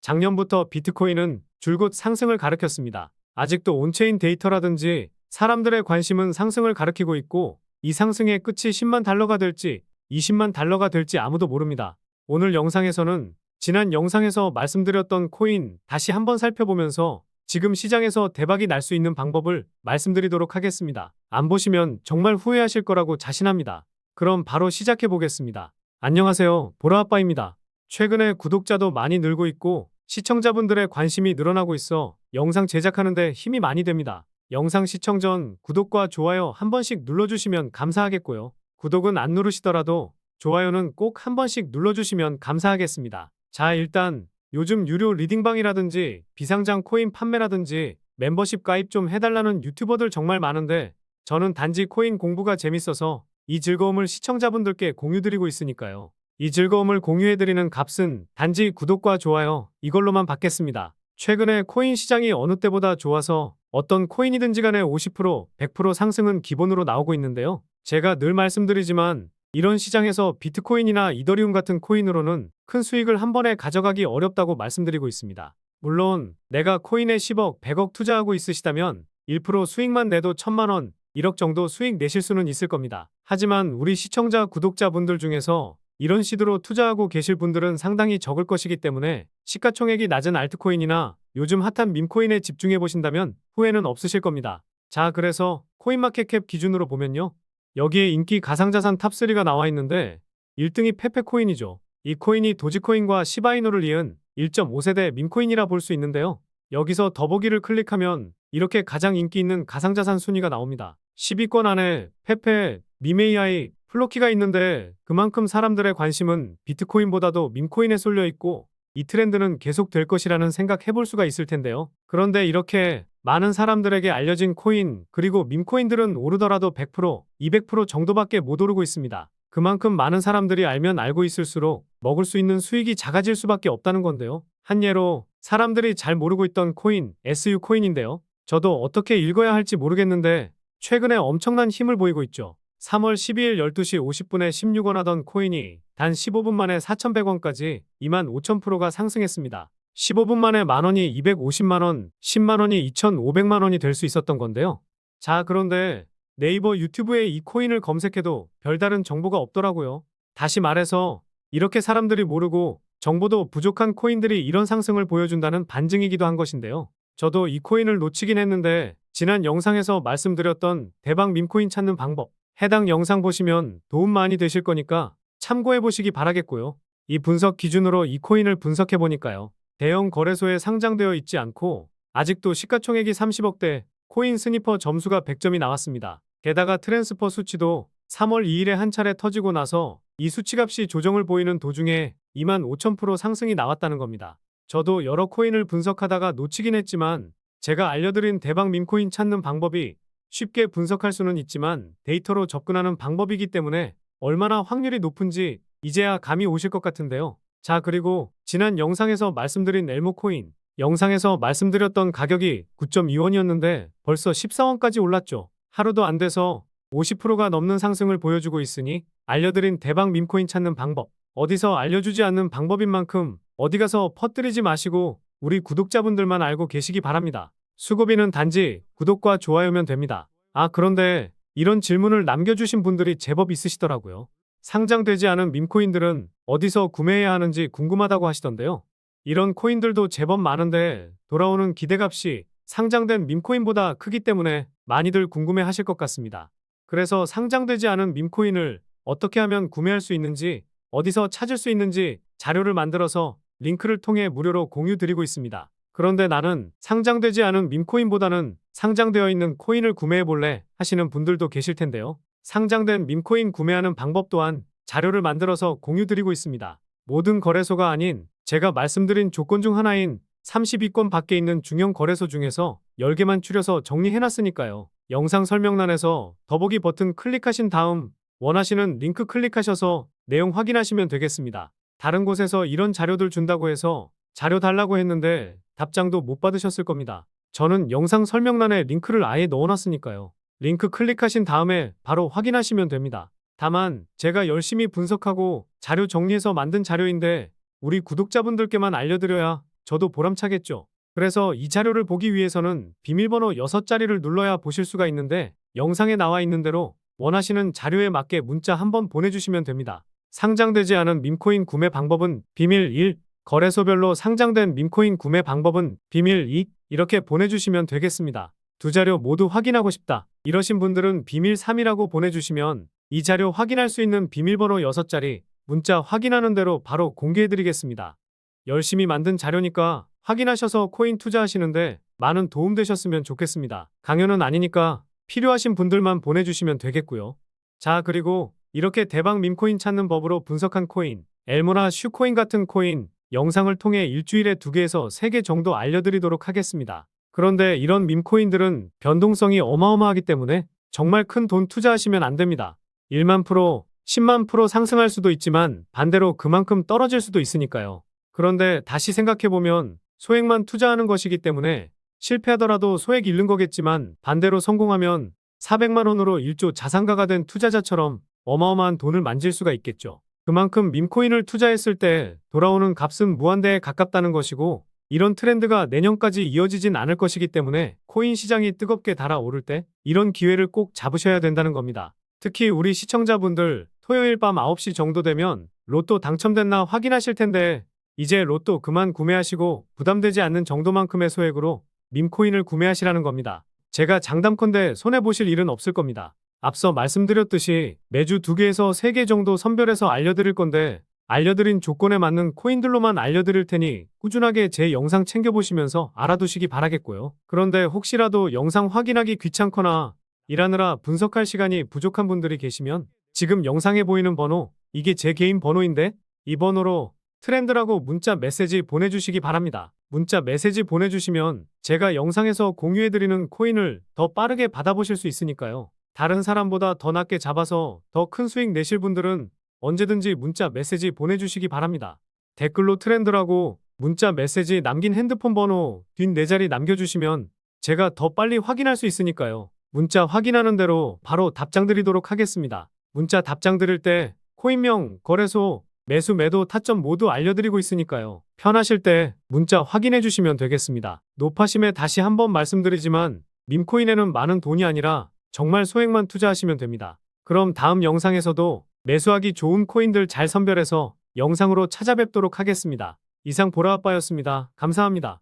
작년부터 비트코인은 줄곧 상승을 가리켰습니다. 아직도 온체인 데이터라든지 사람들의 관심은 상승을 가리키고 있고 이 상승의 끝이 10만 달러가 될지 20만 달러가 될지 아무도 모릅니다. 오늘 영상에서는 지난 영상에서 말씀드렸던 코인 다시 한번 살펴보면서 지금 시장에서 대박이 날 수 있는 방법을 말씀드리도록 하겠습니다. 안 보시면 정말 후회하실 거라고 자신합니다. 그럼 바로 시작해 보겠습니다. 안녕하세요. 보라아빠입니다. 최근에 구독자도 많이 늘고 있고 시청자분들의 관심이 늘어나고 있어 영상 제작하는데 힘이 많이 됩니다. 영상 시청 전 구독과 좋아요 한 번씩 눌러주시면 감사하겠고요. 구독은 안 누르시더라도 좋아요는 꼭 한 번씩 눌러주시면 감사하겠습니다. 자, 일단 요즘 유료 리딩방이라든지 비상장 코인 판매라든지 멤버십 가입 좀 해달라는 유튜버들 정말 많은데 저는 단지 코인 공부가 재밌어서 이 즐거움을 시청자분들께 공유드리고 있으니까요. 이 즐거움을 공유해드리는 값은 단지 구독과 좋아요 이걸로만 받겠습니다. 최근에 코인 시장이 어느 때보다 좋아서 어떤 코인이든지 간에 50%, 100% 상승은 기본으로 나오고 있는데요. 제가 늘 말씀드리지만 이런 시장에서 비트코인이나 이더리움 같은 코인으로는 큰 수익을 한 번에 가져가기 어렵다고 말씀드리고 있습니다. 물론 내가 코인에 10억, 100억 투자하고 있으시다면 1% 수익만 내도 1000만 원, 1억 정도 수익 내실 수는 있을 겁니다. 하지만 우리 시청자, 구독자분들 중에서 이런 시드로 투자하고 계실 분들은 상당히 적을 것이기 때문에 시가총액이 낮은 알트코인이나 요즘 핫한 밈코인에 집중해 보신다면 후회는 없으실 겁니다. 자, 그래서 코인마켓캡 기준으로 보면요. 여기에 인기 가상자산 탑3가 나와 있는데 1등이 페페코인이죠. 이 코인이 도지코인과 시바이노를 이은 1.5세대 밈코인이라 볼 수 있는데요. 여기서 더보기를 클릭하면 이렇게 가장 인기 있는 가상자산 순위가 나옵니다. 10위권 안에 페페, 밈AI, 플로키가 있는데 그만큼 사람들의 관심은 비트코인보다도 밈코인에 쏠려 있고 이 트렌드는 계속 될 것이라는 생각 해 볼 수가 있을 텐데요. 그런데 이렇게 많은 사람들에게 알려진 코인 그리고 밈코인들은 오르더라도 100%, 200% 정도밖에 못 오르고 있습니다. 그만큼 많은 사람들이 알면 알고 있을수록 먹을 수 있는 수익이 작아질 수밖에 없다는 건데요. 한 예로 사람들이 잘 모르고 있던 코인, SU 코인인데요. 저도 어떻게 읽어야 할지 모르겠는데 최근에 엄청난 힘을 보이고 있죠. 3월 12일 12시 50분에 16원 하던 코인이 단 15분 만에 4,100원까지 2만 5,000%가 상승했습니다. 15분 만에 만원이 250만원, 10만원이 2,500만원이 될 수 있었던 건데요. 자, 그런데 네이버 유튜브에 이 코인을 검색해도 별다른 정보가 없더라고요. 다시 말해서 이렇게 사람들이 모르고 정보도 부족한 코인들이 이런 상승을 보여준다는 반증이기도 한 것인데요. 저도 이 코인을 놓치긴 했는데 지난 영상에서 말씀드렸던 대박 밈코인 찾는 방법 해당 영상 보시면 도움 많이 되실 거니까 참고해 보시기 바라겠고요. 이 분석 기준으로 이 코인을 분석해 보니까요. 대형 거래소에 상장되어 있지 않고 아직도 시가총액이 30억대, 코인 스니퍼 점수가 100점이 나왔습니다. 게다가 트랜스퍼 수치도 3월 2일에 한 차례 터지고 나서 이 수치값이 조정을 보이는 도중에 2만 5천% 상승이 나왔다는 겁니다. 저도 여러 코인을 분석하다가 놓치긴 했지만 제가 알려드린 대박 밈코인 찾는 방법이 쉽게 분석할 수는 있지만 데이터로 접근하는 방법이기 때문에 얼마나 확률이 높은지 이제야 감이 오실 것 같은데요. 자, 그리고 지난 영상에서 말씀드린 엘모코인 영상에서 말씀드렸던 가격이 9.2원이었는데 벌써 14원까지 올랐죠. 하루도 안 돼서 50%가 넘는 상승을 보여주고 있으니 알려드린 대박 밈코인 찾는 방법 어디서 알려주지 않는 방법인 만큼 어디 가서 퍼뜨리지 마시고 우리 구독자분들만 알고 계시기 바랍니다. 수고비는 단지 구독과 좋아요면 됩니다. 아, 그런데 이런 질문을 남겨주신 분들이 제법 있으시더라고요. 상장되지 않은 밈코인들은 어디서 구매해야 하는지 궁금하다고 하시던데요. 이런 코인들도 제법 많은데 돌아오는 기대값이 상장된 밈코인보다 크기 때문에 많이들 궁금해 하실 것 같습니다. 그래서 상장되지 않은 밈코인을 어떻게 하면 구매할 수 있는지 어디서 찾을 수 있는지 자료를 만들어서 링크를 통해 무료로 공유 드리고 있습니다. 그런데 나는 상장되지 않은 밈코인보다는 상장되어 있는 코인을 구매해 볼래 하시는 분들도 계실 텐데요. 상장된 밈코인 구매하는 방법 또한 자료를 만들어서 공유 드리고 있습니다. 모든 거래소가 아닌 제가 말씀드린 조건 중 하나인 32건 밖에 있는 중형 거래소 중에서 10개만 추려서 정리해놨으니까요. 영상 설명란에서 더보기 버튼 클릭하신 다음 원하시는 링크 클릭하셔서 내용 확인하시면 되겠습니다. 다른 곳에서 이런 자료들 준다고 해서 자료 달라고 했는데 답장도 못 받으셨을 겁니다. 저는 영상 설명란에 링크를 아예 넣어놨으니까요. 링크 클릭하신 다음에 바로 확인하시면 됩니다. 다만 제가 열심히 분석하고 자료 정리해서 만든 자료인데 우리 구독자분들께만 알려드려야 저도 보람차겠죠. 그래서 이 자료를 보기 위해서는 비밀번호 6자리를 눌러야 보실 수가 있는데 영상에 나와 있는 대로 원하시는 자료에 맞게 문자 한번 보내주시면 됩니다. 상장되지 않은 밈코인 구매 방법은 비밀 1, 거래소별로 상장된 밈코인 구매 방법은 비밀 2 이렇게 보내주시면 되겠습니다. 두 자료 모두 확인하고 싶다. 이러신 분들은 비밀 3이라고 보내주시면 이 자료 확인할 수 있는 비밀번호 6자리 문자 확인하는 대로 바로 공개해드리겠습니다. 열심히 만든 자료니까 확인하셔서 코인 투자하시는데 많은 도움 되셨으면 좋겠습니다. 강연은 아니니까 필요하신 분들만 보내주시면 되겠고요. 자, 그리고 이렇게 대박 밈코인 찾는 법으로 분석한 코인, 엘모나 슈코인 같은 코인 영상을 통해 일주일에 두 개에서 세개 정도 알려드리도록 하겠습니다. 그런데 이런 밈코인들은 변동성이 어마어마하기 때문에 정말 큰 돈 투자하시면 안 됩니다. 1만 프로, 10만 프로 상승할 수도 있지만 반대로 그만큼 떨어질 수도 있으니까요. 그런데 다시 생각해보면 소액만 투자하는 것이기 때문에 실패하더라도 소액 잃는 거겠지만 반대로 성공하면 400만 원으로 1조 자산가가 된 투자자처럼 어마어마한 돈을 만질 수가 있겠죠. 그만큼 밈코인을 투자했을 때 돌아오는 값은 무한대에 가깝다는 것이고 이런 트렌드가 내년까지 이어지진 않을 것이기 때문에 코인 시장이 뜨겁게 달아오를 때 이런 기회를 꼭 잡으셔야 된다는 겁니다. 특히 우리 시청자분들 토요일 밤 9시 정도 되면 로또 당첨됐나 확인하실 텐데 이제 로또 그만 구매하시고 부담되지 않는 정도만큼의 소액으로 밈코인을 구매하시라는 겁니다. 제가 장담컨대 손해보실 일은 없을 겁니다. 앞서 말씀드렸듯이 매주 2개에서 3개 정도 선별해서 알려드릴 건데 알려드린 조건에 맞는 코인들로만 알려드릴 테니 꾸준하게 제 영상 챙겨보시면서 알아두시기 바라겠고요. 그런데 혹시라도 영상 확인하기 귀찮거나 일하느라 분석할 시간이 부족한 분들이 계시면 지금 영상에 보이는 번호, 이게 제 개인 번호인데 이 번호로 트렌드라고 문자 메시지 보내주시기 바랍니다. 문자 메시지 보내주시면 제가 영상에서 공유해드리는 코인을 더 빠르게 받아보실 수 있으니까요. 다른 사람보다 더 낮게 잡아서 더 큰 수익 내실 분들은 언제든지 문자 메시지 보내주시기 바랍니다. 댓글로 트렌드라고 문자 메시지 남긴 핸드폰 번호 뒷네 자리 남겨주시면 제가 더 빨리 확인할 수 있으니까요. 문자 확인하는 대로 바로 답장 드리도록 하겠습니다. 문자 답장 드릴 때 코인명, 거래소, 매수, 매도, 타점 모두 알려드리고 있으니까요. 편하실 때 문자 확인해 주시면 되겠습니다. 노파심에 다시 한번 말씀드리지만 밈코인에는 많은 돈이 아니라 정말 소액만 투자하시면 됩니다. 그럼 다음 영상에서도 매수하기 좋은 코인들 잘 선별해서 영상으로 찾아뵙도록 하겠습니다. 이상 보라아빠였습니다. 감사합니다.